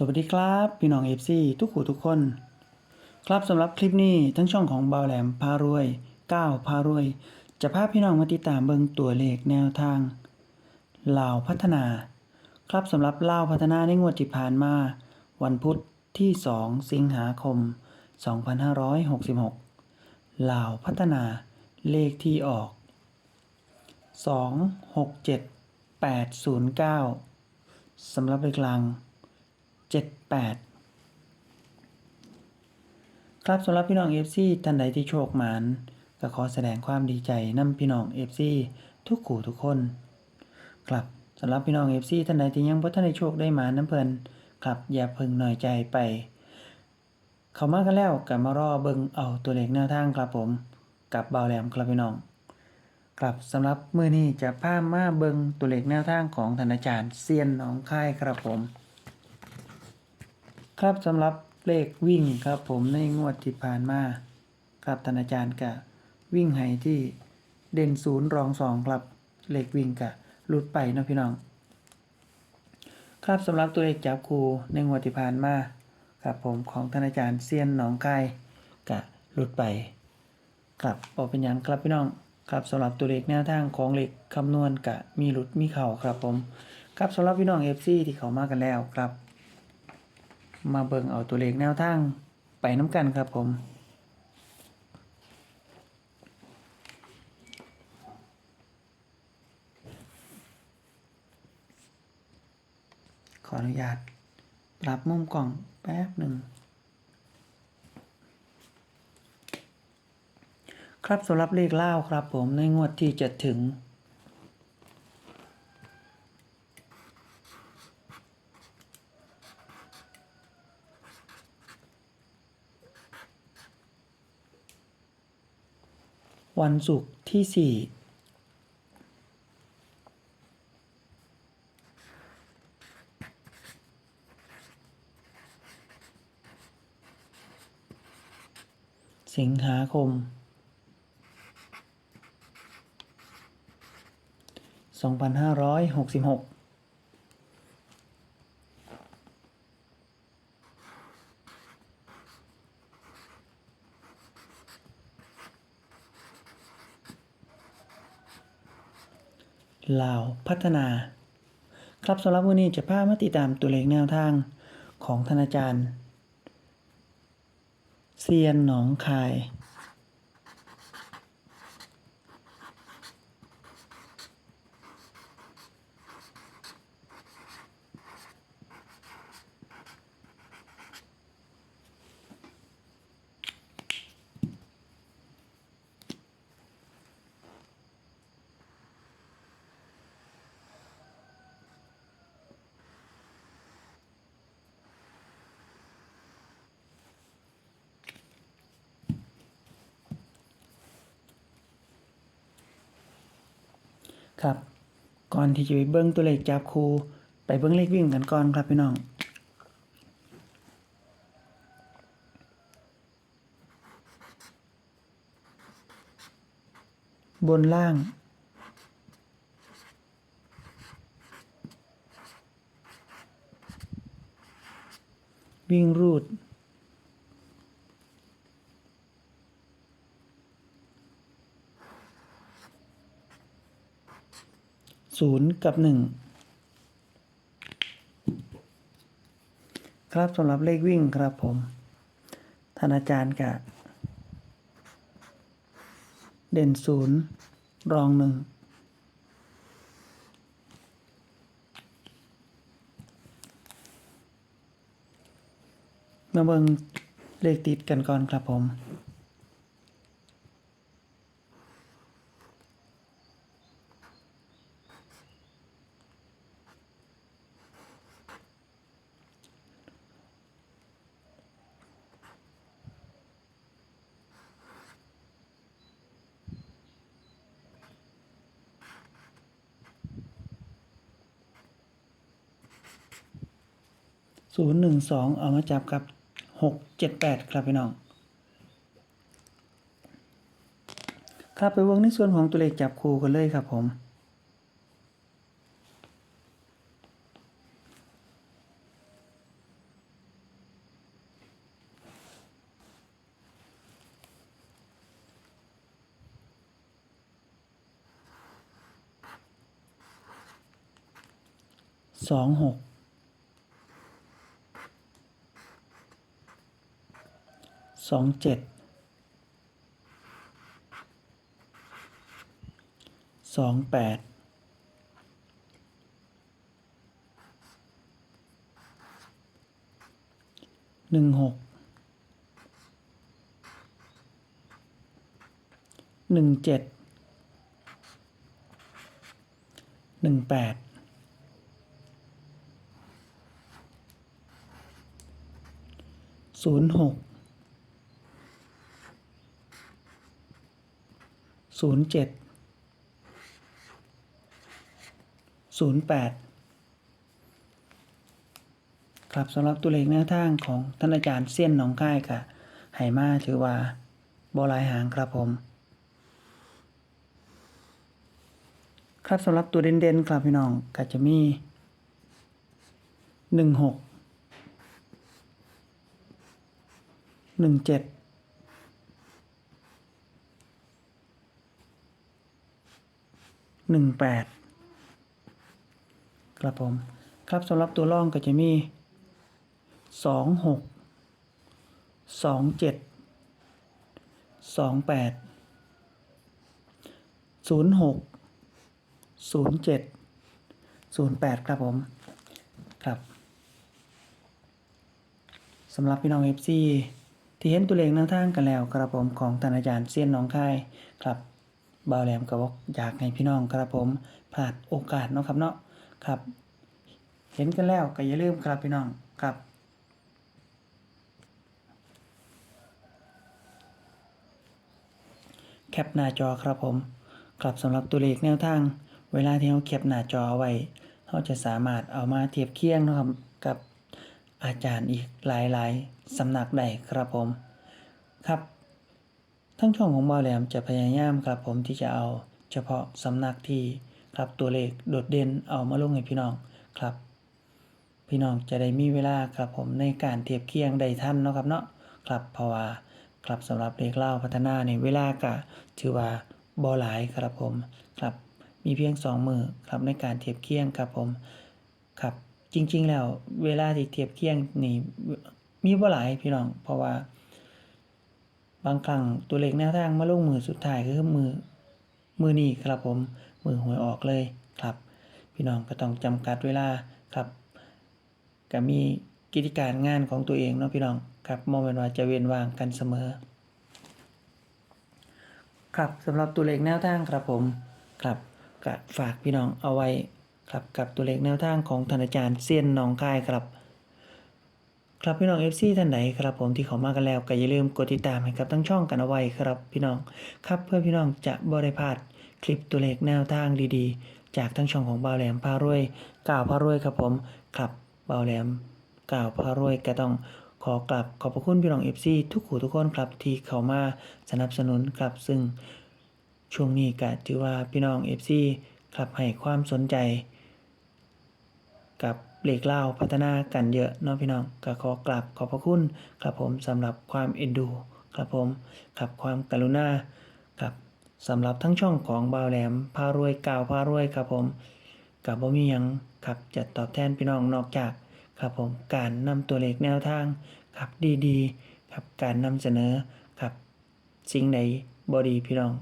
สวัสดีครับพี่น้องเอฟซีทุกขู่ทุกคน ครับสำหรับคลิปนี้ทั้งช่องของบาวแหลมพารวยก้าวพารวย จะพาพี่น้องมาติดตามเบิงตัวเลขแนวทางลาวพัฒนา ครับสำหรับลาวพัฒนาในงวดที่ผ่านมา วันพุธที่ 2 สิงหาคม 2566ลาวพัฒนาเลขที่ออก 2 6 7 8 0 9สำหรับเลขลัง 78 ครับสำหรับพี่น้อง FC ท่านใดที่โชคหมานก็ขอแสดงความดีใจนำพี่น้อง FC ทุกขู่ทุกคน ครับสำหรับพี่น้อง FC ท่านใดที่ยังบ่ทันได้โชคได้หมานน้ำเพิ่นครับอย่าเพิ่งน้อยใจไป เข้ามากันแล้วก็มารอเบิงเอาตัวเลขแนวทางครับผม กับบาวแหลมครับพี่น้องครับสำหรับมือนี้จะพามาเบิงตัวเลขแนวทางของท่านาจารย์เซียนหนองคายครับผม ครับสำหรับเลขวิ่งครับผมในงวดที่ผ่านมาครับท่านอาจารย์ก็วิ่งให้ที่เด่นศูนย์รองสองครับเลขวิ่งก็หลุดไปเนาะพี่น้อง ครับสำหรับตัวเลขจับคูในงวดที่ผ่านมาครับผมของท่านอาจารย์เซียนหนองคายก็หลุดไปครับบอกเป็นหยังครับพี่น้องครับสำหรับตัวเลขแนวทางของเลขคำนวณกะมีหลุดมีเข่าครับผมครับสำหรับพี่น้อง FC ที่เขามากันแล้วครับ มาเบิ่งเอาตัวเลขแนวทางไปน้ำกันครับผมขออนุญาตปรับมุมกล่องแป๊บหนึ่ง ครับสำหรับเลขเล่าครับผมในงวดที่จะถึง วันศุกร์ที่สี่สิงหาคม 2566 ลาวพัฒนา ครับสำหรับวันนี้จะพามาติดตามตัวเลขแนวทางของธนาจารย์เซียนหนองคาย ครับ ก่อนที่จะไปเบิ้งตัวเลขจับคูไปเบิ้งเลขวิ่งกันก่อนครับพี่น้องบนล่าง วิ่งรูด ศูนย์กับหนึ่งครับสำหรับเลขวิ่งครับผมท่านอาจารย์กะเด่นศูนย์รองหนึ่งมาเบิ่งเลขติดกันก่อนครับผม ศูนย์หนึ่งสองเอามาจับกับหกเจ็ดแปดครับพี่น้องครับไปวงในส่วนของตัวเลขจับคู่กันเลยครับผมสองหก สองเจ็ดสองแปดหนึ่งหกหนึ่งเจ็ดหนึ่งแปดศูนย์หก ศูนย์เจ็ดศูนย์แปดครับสำหรับตัวเลขแนวทางของท่านอาจารย์เสี้ยนหนองค่ายค่ะไหมาถือว่าบอลายหางครับผม ครับสำหรับตัวเด่นๆครับพี่น้องก็จะมีหนึ่งหกหนึ่งเจ็ด หนึ่งแปดครับผม ครับสำหรับตัวร่องก็จะมีสองหกสองเจ็ดสองแปดศูนย์หกศูนย์เจ็ดศูนย์แปดครับผม ครับสำหรับพี่น้องเอฟซีที่เห็นตัวเลขแนวทางกันแล้ว ครับผมของท่านอาจารย์เซียนน้องค่ายครับ บ่าวแหลมก็บอกอยากให้พี่น้องครับผมพลาดโอกาสเนาะครับเนาะครับ เห็นกันแล้วก็อย่าลืมครับพี่น้องครับแคปหน้าจอครับผมครับสำหรับตัวเลขแนวทาง เวลาที่เราแคปหน้าจอไว้เราจะสามารถเอามาเทียบเคียงเนาะครับกับอาจารย์อีกหลายๆสำนักใดครับผม ครับ ทั้งช่องของบอแหลมจะพยายามครับผมที่จะเอาเฉพาะสำนักที่ครับตัวเลขโดดเด่นเอามาลงให้พี่น้องครับ พี่น้องจะได้มีเวลาครับผมในการเทียบเคียงได้ท่านเนาะครับเนาะครับเพราะว่าครับสำหรับเลขเล่าพัฒนาในเวลากะถือว่าบ่หลายครับผมครับมีเพียงสองมือครับในการเทียบเคียงครับผมครับจริงๆแล้วเวลาที่เทียบเคียงนี่มีบ่หลายพี่น้องเพราะว่า บางครั้งตัวเลขแนวทางมาลงมือสุดท้ายก็คือมือมือนี้ครับผมมือหวยออกเลยครับ พี่น้องก็ต้องจำกัดเวลาครับก็มีกิจการงานของตัวเองเนาะพี่น้องครับมองเป็นว่าจะเว้นว่างกันเสมอ ครับสำหรับตัวเลขแนวทางครับผมครับก็ฝากพี่น้องเอาไว้ครับกับตัวเลขแนวทางของท่านอาจารย์เซียนหนองคายครับ ครับพี่น้อง FC ท่านไหนครับผมที่เขามากันแล้วก็อย่าลืมกดติดตามให้กับทั้งช่องกันเอาไว้ครับพี่น้องครับเพื่อพี่น้องจะบริพาดคลิปตัวเลขแนวทางดีๆ จากทั้งช่องของบ่าวแหลมพารวยกล่าวพารวยครับผมครับบ่าวแหลมกล่าวพารวยก็ต้องขอกลับขอบพระคุณพี่น้อง FC ทุกขู่ทุกคนครับที่เขามาสนับสนุนครับซึ่งช่วงนี้ก็ถือว่าพี่น้อง FC ครับให้ความสนใจ กับ เหล็กเล่าพัฒนากันเยอะเนาะพี่น้องก็ขอกราบขอบพระคุณครับผมสำหรับความเอ็นดูครับผมครับความกรุณาครับสำหรับทั้งช่องของบ่าวแหลมพารวยกาวพารวยครับผมกับบ่มียังครับจะตอบแทนพี่น้องนอกจากครับผมการนำตัวเลขแนวทางครับดีๆครับการนำเสนอครับสิ่งใดบอดีพี่น้อง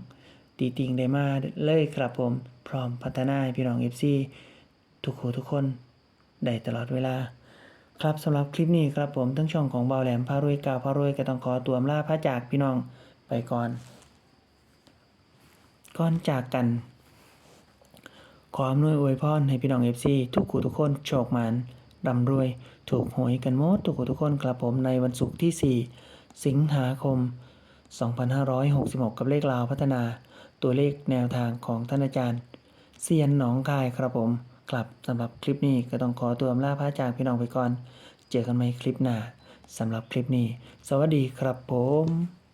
ตีติงได้มาเลยครับผมพร้อมพัฒนาพี่น้อง FC ทุกคนทุกคน ได้ตลอดเวลา ครับสำหรับคลิปนี้ครับผมทั้งช่องของเบาแหลมพารวยกาวพารวยก็ต้องขอตัวอำลาพระจากพี่น้องไปก่อน ก่อนจากกัน ขออำนวยอวยพรให้พี่น้องเอฟซีทุกคู่ทุกคนโชคหมานร่ำรวย ถูกหวยกันหมดทุกคู่ทุกคนครับผมในวันศุกร์ที่ 4 สิงหาคม 2566 กับเลขลาวพัฒนา ตัวเลขแนวทางของท่านอาจารย์เซียนหนองคายครับผม กลับสำหรับคลิปนี้ก็ต้องขอตัวอำลาพระจากพี่น้องไปก่อน เจอกันใหม่คลิปหน้าสำหรับคลิปนี้ สวัสดีครับผม